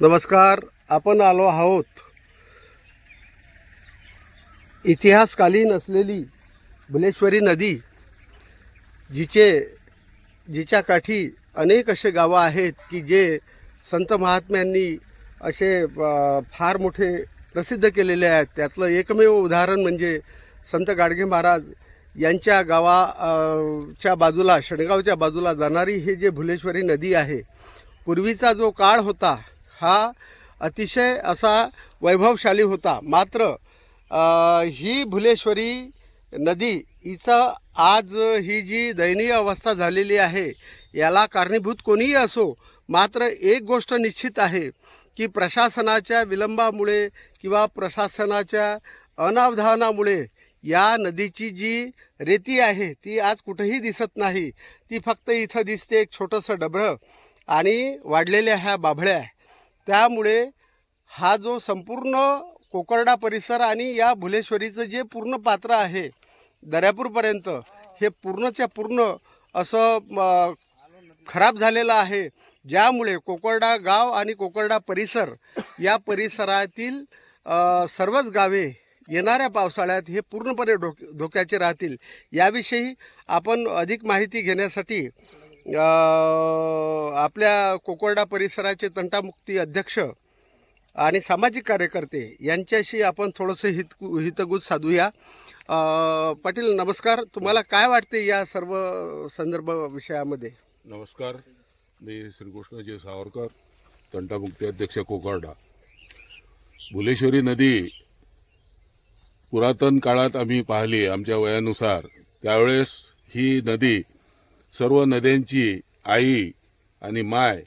नमस्कार आपण आलो आहोत. इतिहासकालीन असलेली भुलेश्वरी नदी जिचे जिच्या काठी अनेक असे गावं आहेत की जे संत महात्म्यांनी असे फार मोठे प्रसिद्ध केलेले आहेत. त्यातलं एकमेव उदाहरण म्हणजे संत गाडगे महाराज यांच्या गावाच्या बाजूला शणगावच्या बाजूला जाणारी हे जे भुलेश्वरी नदी आहे पूर्वीचा जो काळ होता हा अतिशय असा वैभवशाली होता. मात्र ही भुलेश्वरी नदी हिचं आज ही जी दयनीय अवस्था झालेली आहे याला कारणीभूत कोणीही असो मात्र एक गोष्ट निश्चित आहे की प्रशासनाच्या विलंबामुळे किंवा प्रशासनाच्या अनावधानामुळे या नदीची जी रेती आहे ती आज कुठेही दिसत नाही. ती फक्त इथं दिसते एक छोटंसं डबरं आणि वाढलेल्या ह्या बाभळ्या. त्यामुळे हा जो संपूर्ण कोकर्डा परिसर आणि या भुलेश्वरीचं जे पूर्ण पात्र आहे दर्यापूरपर्यंत हे पूर्णच्या पूर्ण असं म, खराब झालेलं आहे. ज्यामुळे कोकर्डा गाव आणि कोकर्डा परिसर या परिसरातील सर्वच गावे येणाऱ्या पावसाळ्यात हे पूर्णपणे धोक धोक्याचे राहतील. याविषयी आपण अधिक माहिती घेण्यासाठी आपल्या कोकर्डा परिसराचे तंटामुक्ती अध्यक्ष आणि सामाजिक कार्यकर्ते यांच्याशी आपण थोडंसं हित हितगुज साधूया. पाटील नमस्कार. तुम्हाला काय वाटते या सर्व संदर्भ विषयामध्ये? नमस्कार. मी श्रीकृष्णजी सावरकर तंटामुक्ती अध्यक्ष कोकर्डा. भुलेश्वरी नदी पुरातन काळात आम्ही पाहिली आमच्या वयानुसार. त्यावेळेस ही नदी सर्व नद्यांची आई आणि माय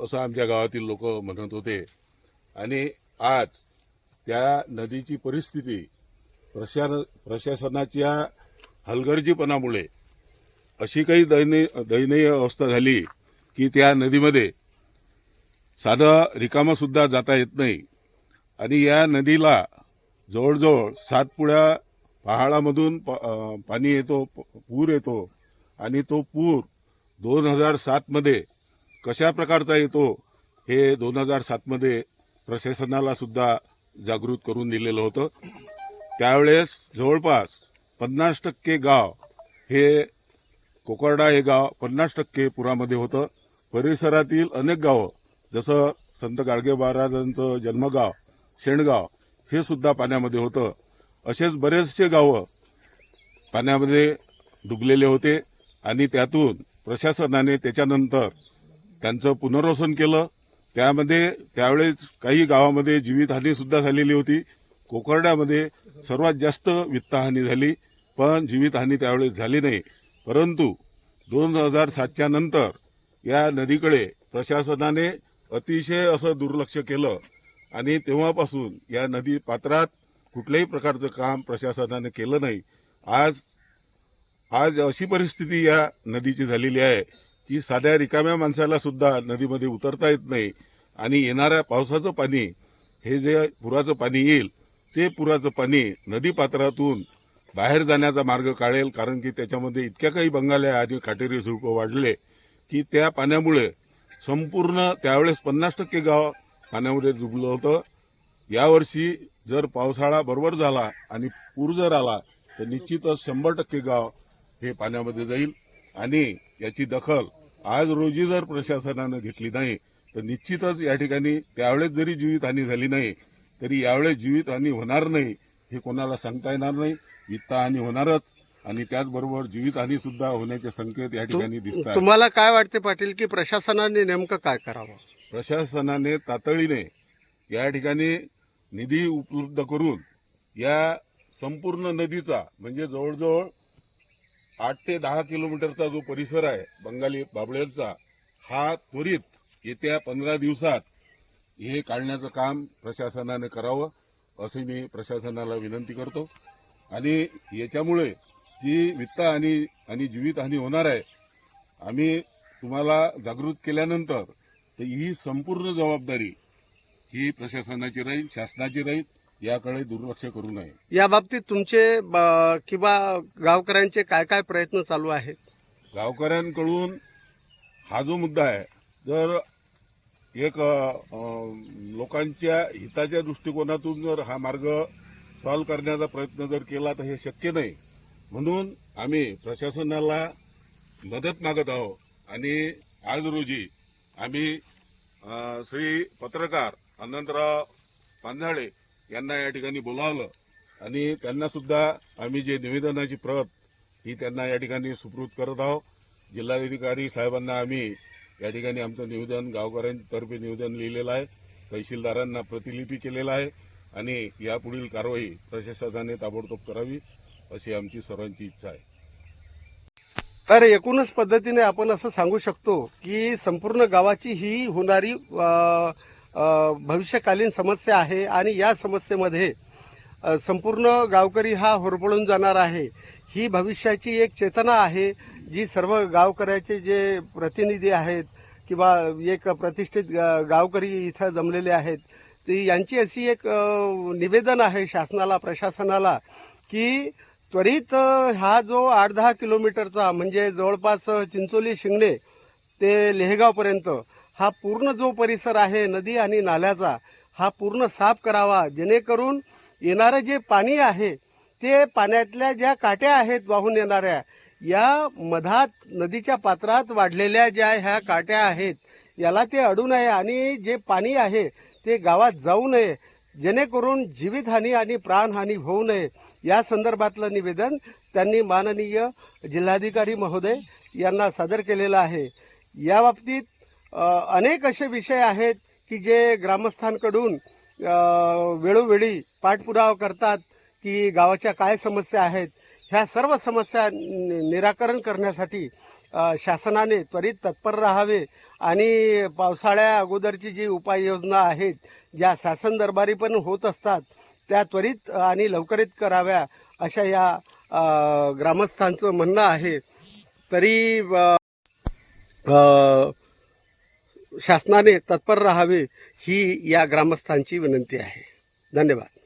असं आमच्या गावातील लोक म्हणत होते. आणि आज त्या नदीची परिस्थिती प्रशा प्रशासनाच्या हलगर्जीपणामुळे अशी काही दयनीय दयनीय अवस्था झाली की त्या नदीमध्ये साधं रिकामंसुद्धा जाता येत नाही. आणि या नदीला जवळजवळ सातपुड्या पहाडामधून प पाणी येतो प- पूर येतो. आणि तो पूर दोन हजार सातमध्ये कशा प्रकारचा येतो हे दोन हजार सातमध्ये प्रशासनालासुद्धा जागृत करून दिलेलं होतं. त्यावेळेस जवळपास पन्नास टक्के गाव हे कोकर्डा हे गाव पन्नास टक्के पुरामध्ये होतं. परिसरातील अनेक गावं जसं संत गाडगे महाराजांचं जन्मगाव शेणगाव हे सुद्धा पाण्यामध्ये होतं. असेच बरेचसे गावं पाण्यामध्ये डुबलेले होते आणि त्यातून प्रशासनाने त्याच्यानंतर त्यांचं पुनर्वसन केलं. त्यामध्ये त्यावेळेस काही गावामध्ये जीवितहानीसुद्धा झालेली होती. कोकर्ड्यामध्ये सर्वात जास्त वित्तहानी झाली पण जीवितहानी त्यावेळेस झाली नाही. परंतु दोन हजार सातच्या नंतर या नदीकडे प्रशासनाने अतिशय असं दुर्लक्ष केलं. आणि तेव्हापासून या नदी पात्रात कुठल्याही प्रकारचं काम प्रशासनाने केलं नाही. आज आज अशी परिस्थिती या नदीची झालेली आहे की साध्या रिकाम्या माणसाला सुद्धा नदीमध्ये उतरता येत नाही आणि येणाऱ्या पावसाचं पाणी हे जे पुराचं पाणी येईल ते पुराचं पाणी नदी पात्रातून बाहेर जाण्याचा मार्ग काढेल कारण की त्याच्यामध्ये इतक्या काही बंगाल्या आणि काटेरी झुळकं वाढले की त्या पाण्यामुळे संपूर्ण त्यावेळेस पन्नास टक्के गाव पाण्यामध्ये डुबलं होतं. यावर्षी जर पावसाळा बरोबर झाला आणि पूर जर आला तर निश्चितच शंभर टक्के गाव हे पाण्यामध्ये जाईल. आणि याची दखल आज रोजी जर प्रशासनानं घेतली नाही तर निश्चितच या ठिकाणी त्यावेळेस जरी जीवितहानी झाली नाही तरी यावेळेस जीवितहानी होणार नाही हे कोणाला सांगता येणार नाही. वित्तहानी होणारच. आणि त्याचबरोबर जीवितहानी सुद्धा होण्याचे संकेत या ठिकाणी दिसत आहेत तुम्हाला काय वाटते पाटील की प्रशासनाने नेमकं काय करावं? प्रशासनाने तातडीने या ठिकाणी निधी उपलब्ध करून या संपूर्ण नदीचा म्हणजे जवळजवळ आठ ते दहा किलोमीटरचा जो परिसर आहे बंगाली बाबळेरचा हा त्वरित येत्या पंधरा दिवसात हे काढण्याचं काम प्रशासनाने करावं असे मी प्रशासनाला विनंती करतो. आणि याच्यामुळे जी वित्तहानी आणि जीवितहानी होणार आहे आम्ही तुम्हाला जागृत केल्यानंतर तर ही संपूर्ण जबाबदारी ही प्रशासनाची राहील शासनाची राहील याकडे दुर्लक्ष करू नये. या बाबतीत तुमचे ब- किंवा गावकऱ्यांचे काय काय प्रयत्न चालू आहेत? गावकऱ्यांकडून हा जो मुद्दा आहे जर एक लोकांच्या हिताच्या दृष्टिकोनातून जर हा मार्ग सॉल्व करण्याचा प्रयत्न जर केला तर हे शक्य नाही. म्हणून आम्ही प्रशासनाला मदत मागत आहोत आणि आज रोजी आम्ही श्री पत्रकार अनंतराव पांधाळे यांना या ठिकाणी बोलावलं. आणि त्यांना सुद्धा आम्ही जे निवेदनाची प्रत ही त्यांना या ठिकाणी सुपूर्द करत आहोत. जिल्हाधिकारी साहेबांना आम्ही या ठिकाणी आमचं निवेदन गावकऱ्यांतर्फे निवेदन लिहिलेलं आहे. तहसीलदारांना प्रतिलिपी केलेलं आहे. आणि यापुढील कारवाई प्रशासनाने ताबडतोब करावी अशी आमची सर्वांची इच्छा आहे. तर एकूणच पद्धतीने आपण असं सांगू शकतो की संपूर्ण गावाची ही होणारी भविष्यकालीन समस्या आहे आणि या समस्येमध्ये संपूर्ण गावकरी हा होरपळून जाणार आहे. ही भविष्याची एक चेतना आहे जी सर्व गावकऱ्याचे जे प्रतिनिधी आहेत किंवा एक प्रतिष्ठित गावकरी इथं जमलेले आहेत ती यांची अशी एक निवेदन आहे शासनाला प्रशासनाला की त्वरित हा जो आठ दहा किलोमीटरचा म्हणजे जवळपास चिंचोली शिंगणे ते लेहगावपर्यंत हा पूर्ण जो परिसर आहे नदी आणि नाल्याचा हा पूर्ण साफ करावा जेणेकरून येणारं जे पाणी आहे ते पाण्यातल्या ज्या काट्या आहेत वाहून येणाऱ्या या मधात नदीच्या पात्रात वाढलेल्या ज्या ह्या काट्या आहेत याला ते अडू नये आणि जे पाणी आहे ते गावात जाऊ नये जेणेकरून जीवितहानी आणि प्राणहानी होऊ नये. या संदर्भातलं निवेदन त्यांनी माननीय जिल्हाधिकारी महोदय यांना सादर केलेलं आहे. या बाबतीत अनेक असे विषय आहेत की जे ग्रामस्थांकडून वेळोवेळी पाठपुरावा करतात की गावाच्या काय समस्या आहेत. ह्या सर्व समस्या निराकरण करण्यासाठी शासनाने त्वरित तत्पर राहावे आणि पावसाळ्या अगोदरची जी उपाययोजना आहेत ज्या शासन दरबारी पण होत असतात त्या त्वरित आणि लवकरीत कराव्या अशा या ग्रामस्थांचं म्हणणं आहे. तरी शासनाने तत्पर राहावे ही या ग्रामस्थांची विनंती आहे. धन्यवाद.